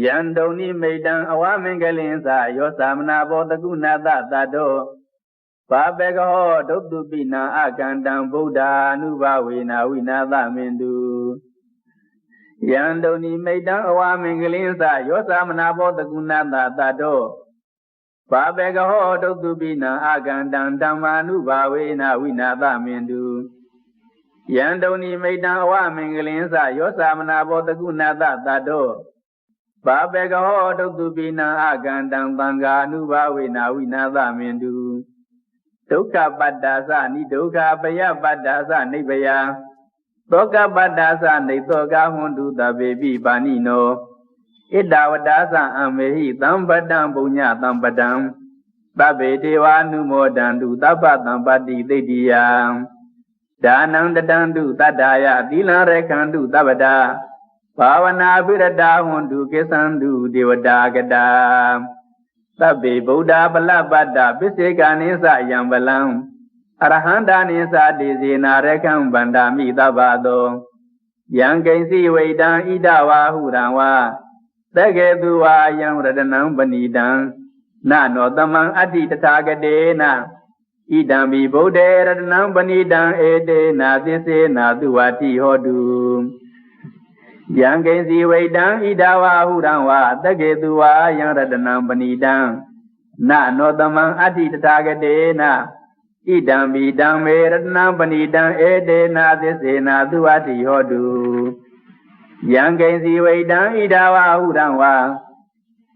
ယံတုန်နိမိတံအဝမင်္ဂလင်္စယောသမနာဘောတကုဏတတတောဘာပေကဟောဒုတုပိနာအကန္တံဗုဒ္ဓ ानु ဘဝေနာဝိနာသမင်တုယံတုန်နိမိတံအဝမင်္ဂလင်္စယောသမနာဘောတကုဏတတတောဘာပေကဟောဒုတုပိနာအကန္တံဓမ္မာနုဘာဝေနာဝိနာသမင်တုယံတုန်နိမိတံအဝမင်္ဂလင်္စယောသမနာဘောတကုဏတတတော ဘာပေကဟောဒုတုပိနာအကန္တံသံဃာနုဘာဝေနာဝိနာသမင်တုဒုက္ခပတ္တာသနိဒုက္ခပယပတ္တာသနိဗ္ဗယသောကပတ္တာသနေသောကဟွန်တုတဗေပိပါဏိနောဣဒဝတ္တာသအံမေဟိသံပတံပုညသံပတံသဗ္ဗေဒေဝ ानु မောဒန္တုသဗ္ဗတံပတိသိတ္တိယဒါနံတတံတုတတ္ထာယသီလရခန္တုသဗ္ဗတာ ဘာဝနာပိရတာဟွန်တုကိသံတုဒေဝတာကတာသဗ္ဗေဗုဒ္ဓပလပတ္တပစ္စေကနိသယံပလံအရဟန္တာနိသတိဇေနာရခံဗန္ဒာမိသဗ္ဗသောယံကိဉ္စီဝိတံဣဒဝါဟုရံဝါသက္ကေသူဝါယံရတနံပဏိတံနနောတမံအတ္တိတထာဂတေနဣဒံဘိဗုဒ္ဓေရတနံပဏိတံဧတေနာသစ္စေနာသူဝတိဟောတု ယံကိဉ္စီဝိတံဣဒဝါဟုရံဝါသက္ကေသူဝါယံရတနံပဏိတံနနောတမံအတ္တိတထာဂတေနဣဒံဘိဓမ္မေရတနံပဏိတံဧတေနာသစ္စေနာသူဝတိဟောတုယံကိဉ္စီဝိတံဣဒဝါဟုရံဝါ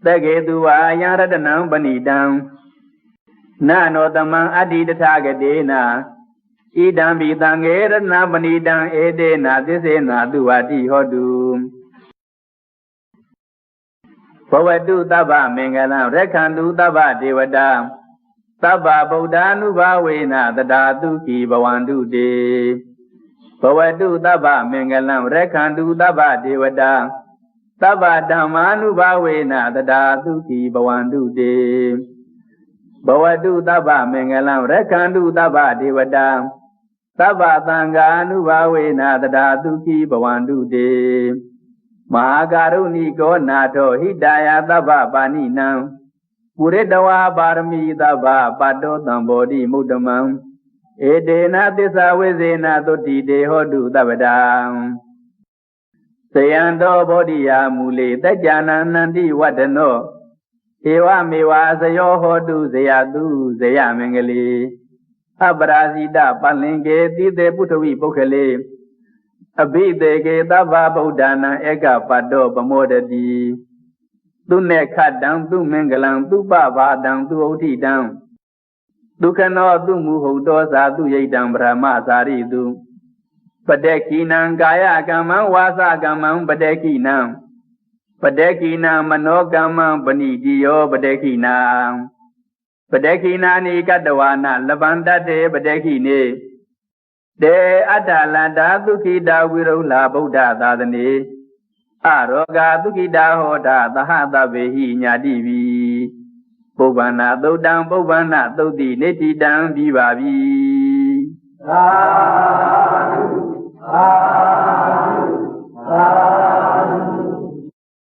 သက္ကေသူဝါယံရတနံပဏိတံနနောတမံအတ္တိတထာဂတေနာ ဣဒံဘိတံငေရတနာပဏိတံဧတေနာသစ္စေနာသူဝတိဟောတုဘဝတုတဗ္ဗမင်္ဂလံရက္ခန္တုတဗ္ဗဒေဝတာသဗ္ဗဗုဒ္ဓ ानु ဘာဝေနတတာတုကိဘဝန္တုတေဘဝတုတဗ္ဗမင်္ဂလံရက္ခန္တုတဗ္ဗဒေဝတာသဗ္ဗဓမ္မာနုဘာဝေနတတာတုကိဘဝန္တုတေ ဘဝတုတဗ္ဗမင်္ဂလံရက္ခန္တုတဗ္ဗဒေဝတာသဗ္ဗသံဃာနုဘာဝေနတတာတုကိဘဝန္တုတေမဟာကာရုဏိကောနာထောဟိတာယသဗ္ဗပါဏိနံပုရိတဝါပါရမီသဗ္ဗပတ္တောတံဘောဓိမုဒ္ဓမံဧတေနသစ္စာဝိဇေနသုတိတေဟောတုသဗ္ဗတံဇယံတောဘောဓိယာမူလေတကြနန္နန္တိဝတ္တနော ဧဝမေဝဇယောဟောတုဇယတုဇယမင်္ဂလေအပရာဇိတပလင်ကေတိတေပုထဝိပုခလေအဘိတေကေသဗ္ဗဗုဒ္ဓနာဧကပတ္တောပမောဒတိသူနေခတံသူမင်္ဂလံသူပဘာတံသူဥဋ္ဌိတံဒုက္ခနောသူမူဟုတ်တောသာသူယိတံဗြဟ္မသာရိတုပတေကိနံကာယကမ္မံဝါစကမ္မံပတေကိနံ ပတေကိနံမနောကမ္မံပဏိတိယောပတေကိနံပတေကိနာနိကတဝါနလဗန္တတေပတေကိနေတေအတ္တလန္တာဒုက္ခိတာဝိရုလာဗုဒ္ဓသာသနေအရောဂာဒုက္ခိတာဟောတာသဟတဗေဟိညာတိဝီပုဗ္ဗန္နာသုတ်တံပုဗ္ဗန္နာသုတ်တိနေတိတံပြီးပါပြီသာဓုသာဓုသာ